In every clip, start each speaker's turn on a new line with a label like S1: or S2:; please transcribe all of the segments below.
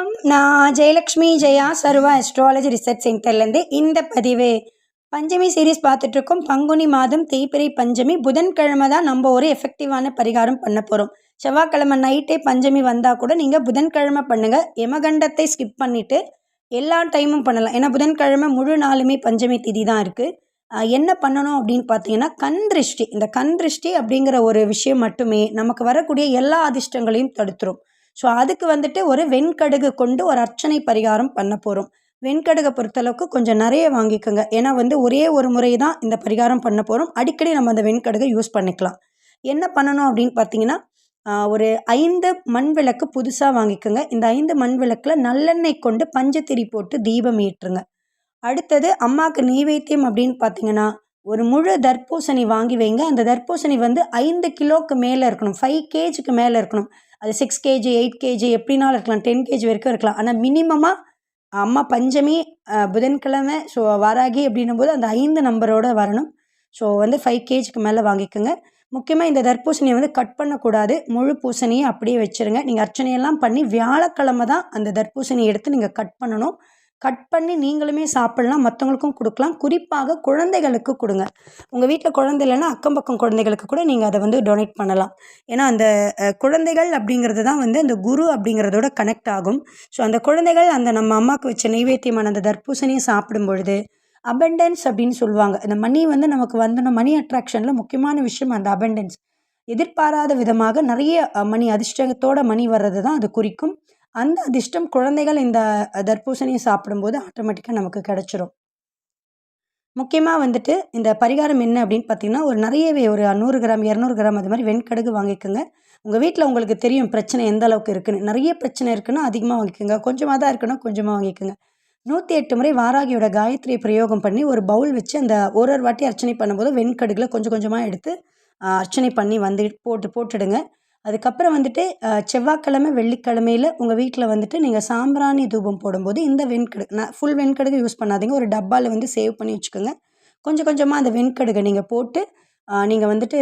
S1: வணக்கம். நான் Jayalakshmi Jaya Sarva astrology research சென்டர்லேருந்து இந்த பதிவு. பஞ்சமி சீரீஸ் பார்த்துட்ருக்கோம். பங்குனி மாதம் தேய்பிரை பஞ்சமி புதன்கிழமை தான் நம்ம ஒரு எஃபெக்டிவான பரிகாரம் பண்ண போகிறோம் செவ்வாய்க்கிழமை நைட்டே பஞ்சமி வந்தால் கூட நீங்கள் புதன்கிழமை பண்ணுங்கள் யமகண்டத்தை ஸ்கிப் பண்ணிவிட்டு எல்லா டைமும் பண்ணலாம். ஏன்னா புதன்கிழமை முழு நாளுமே பஞ்சமி திதி தான் இருக்குது என்ன பண்ணணும் அப்படின்னு பார்த்தீங்கன்னா கண் திருஷ்டி. இந்த கண் திருஷ்டி அப்படிங்கிற ஒரு விஷயம் மட்டுமே நமக்கு வரக்கூடிய எல்லா அதிர்ஷ்டங்களையும் தடுத்துரும். ஸோ அதுக்கு வந்துட்டு ஒரு வெண்கடுகு கொண்டு ஒரு அர்ச்சனை பரிகாரம் பண்ண போகிறோம் வெண்கடுகை பொறுத்தளவுக்கு கொஞ்சம் நிறைய வாங்கிக்கோங்க. ஏன்னா வந்து ஒரே ஒரு முறை தான் இந்த பரிகாரம் பண்ண போகிறோம் அடிக்கடி நம்ம அந்த வெண்கடுகை யூஸ் பண்ணிக்கலாம். என்ன பண்ணணும் அப்படின்னு பார்த்தீங்கன்னா ஒரு ஐந்து மண் விளக்கு புதுசாக வாங்கிக்கோங்க. இந்த ஐந்து மண் விளக்கில் நல்லெண்ணெய் கொண்டு பஞ்சத்திரி போட்டு தீபம் ஈட்டுருங்க அடுத்தது அம்மாவுக்கு நெய்வேத்தியம் அப்படின்னு பார்த்தீங்கன்னா ஒரு முழு தர்பூசணி வாங்கி வைங்க. அந்த தர்பூசணி வந்து ஐந்து கிலோக்கு மேலே இருக்கணும். ஃபைவ் கேஜிக்கு மேலே இருக்கணும். அது சிக்ஸ் கேஜி எயிட் கேஜி எப்படினாலும் இருக்கலாம் டென் கேஜி வரைக்கும் இருக்கலாம். ஆனால் மினிமமாக அம்மா பஞ்சமி புதன்கிழமை ஸோ வாராகி அப்படின்னும் போது அந்த ஐந்து நம்பரோடு வரணும். ஸோ வந்து ஃபைவ் கேஜிக்கு மேலே வாங்கிக்கோங்க. முக்கியமாக இந்த தர்பூசணியை வந்து கட் பண்ணக்கூடாது. முழு பூசணியை அப்படியே வச்சுருங்க. நீங்கள் அர்ச்சனையெல்லாம் பண்ணி வியாழக்கிழமை தான் அந்த தர்பூசணியை எடுத்து நீங்கள் கட் பண்ணணும். கட் பண்ணி நீங்களுமே சாப்பிட்லாம் மற்றவங்களுக்கும் கொடுக்கலாம். குறிப்பாக குழந்தைகளுக்கு கொடுங்க. உங்கள் வீட்டில் குழந்தை இல்லைன்னா அக்கம் பக்கம் குழந்தைகளுக்கு கூட நீங்கள் அதை வந்து டொனேட் பண்ணலாம். ஏன்னா அந்த குழந்தைகள் அப்படிங்கிறது தான் வந்து அந்த குரு அப்படிங்கிறதோட கனெக்ட் ஆகும். ஸோ அந்த குழந்தைகள் அந்த நம்ம அம்மாவுக்கு வச்ச நைவேத்தியமான அந்த தர்பூசணியை சாப்பிடும் பொழுது அபெண்டன்ஸ் அப்படின்னு சொல்லுவாங்க. இந்த மணி வந்து நமக்கு வந்துடும் மணி அட்ராக்ஷனில் முக்கியமான விஷயம் அந்த அபெண்டன்ஸ் எதிர்பாராத விதமாக நிறைய மணி அதிர்ஷ்டத்தோட மணி வர்றது தான் அது குறிக்கும். அந்த அதிர்ஷ்டம் குழந்தைகள் இந்த தர்பூசணியை சாப்பிடும்போது ஆட்டோமேட்டிக்காக நமக்கு கிடச்சிரும். முக்கியமாக வந்துட்டு இந்த பரிகாரம் என்ன அப்படின்னு பார்த்தீங்கன்னா ஒரு நிறையவே ஒரு நூறு கிராம் இரநூறு கிராம் அது மாதிரி வெண்கடுகு வாங்கிக்கோங்க. உங்கள் வீட்டில் உங்களுக்கு தெரியும் பிரச்சனை எந்த அளவுக்கு இருக்குன்னு. நிறைய பிரச்சனை இருக்குன்னா அதிகமாக வாங்கிக்கோங்க. கொஞ்சமாக தான் இருக்குன்னா கொஞ்சமாக வாங்கிக்கோங்க. நூற்றி எட்டு முறை வாராகியோட காயத்ரியை பிரயோகம் பண்ணி ஒரு பவுல் வச்சு அந்த ஒரு ஒரு வாட்டி அர்ச்சனை பண்ணும்போது வெண்கடுகில் கொஞ்சம் கொஞ்சமாக எடுத்து அர்ச்சனை பண்ணி வந்து போட்டு போட்டுடுங்க. அதுக்கப்புறம் வந்துட்டு செவ்வாய்க்கிழமை வெள்ளிக்கிழமையில் உங்கள் வீட்டில் வந்துட்டு நீங்கள் சாம்பிராணி தூபம் போடும்போது இந்த வெண்கடுகு நான் ஃபுல் வெண்கடுகு யூஸ் பண்ணாதீங்க. ஒரு டப்பாவில் வந்து சேவ் பண்ணி வச்சுக்கோங்க. கொஞ்சம் கொஞ்சமாக அந்த வெண்கடுகை நீங்கள் போட்டு நீங்கள் வந்துட்டு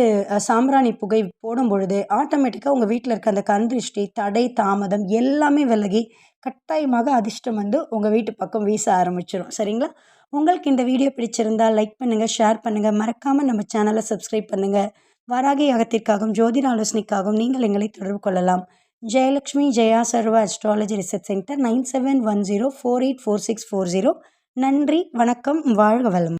S1: சாம்பிராணி புகை போடும் பொழுது ஆட்டோமேட்டிக்காக உங்கள் வீட்டில் இருக்க அந்த கந்திருஷ்டி தடை தாமதம் எல்லாமே விலகி கட்டாயமாக அதிர்ஷ்டம் வந்து உங்கள் வீட்டு பக்கம் வீச ஆரம்பிச்சிடும் சரிங்களா? உங்களுக்கு இந்த வீடியோ பிடிச்சிருந்தால் லைக் பண்ணுங்கள் ஷேர் பண்ணுங்கள் மறக்காமல் நம்ம சேனலை சப்ஸ்கிரைப் பண்ணுங்கள் வராகி யாகத்திற்காகவும் ஜோதிட ஆலோசனைக்காகவும் நீங்கள் எங்களை தொடர்பு கொள்ளலாம். Jayalakshmi Jaya Sarva astrology research centre nine seven one zero four eight four six four zero. நன்றி வணக்கம் வாழ்க வளம்.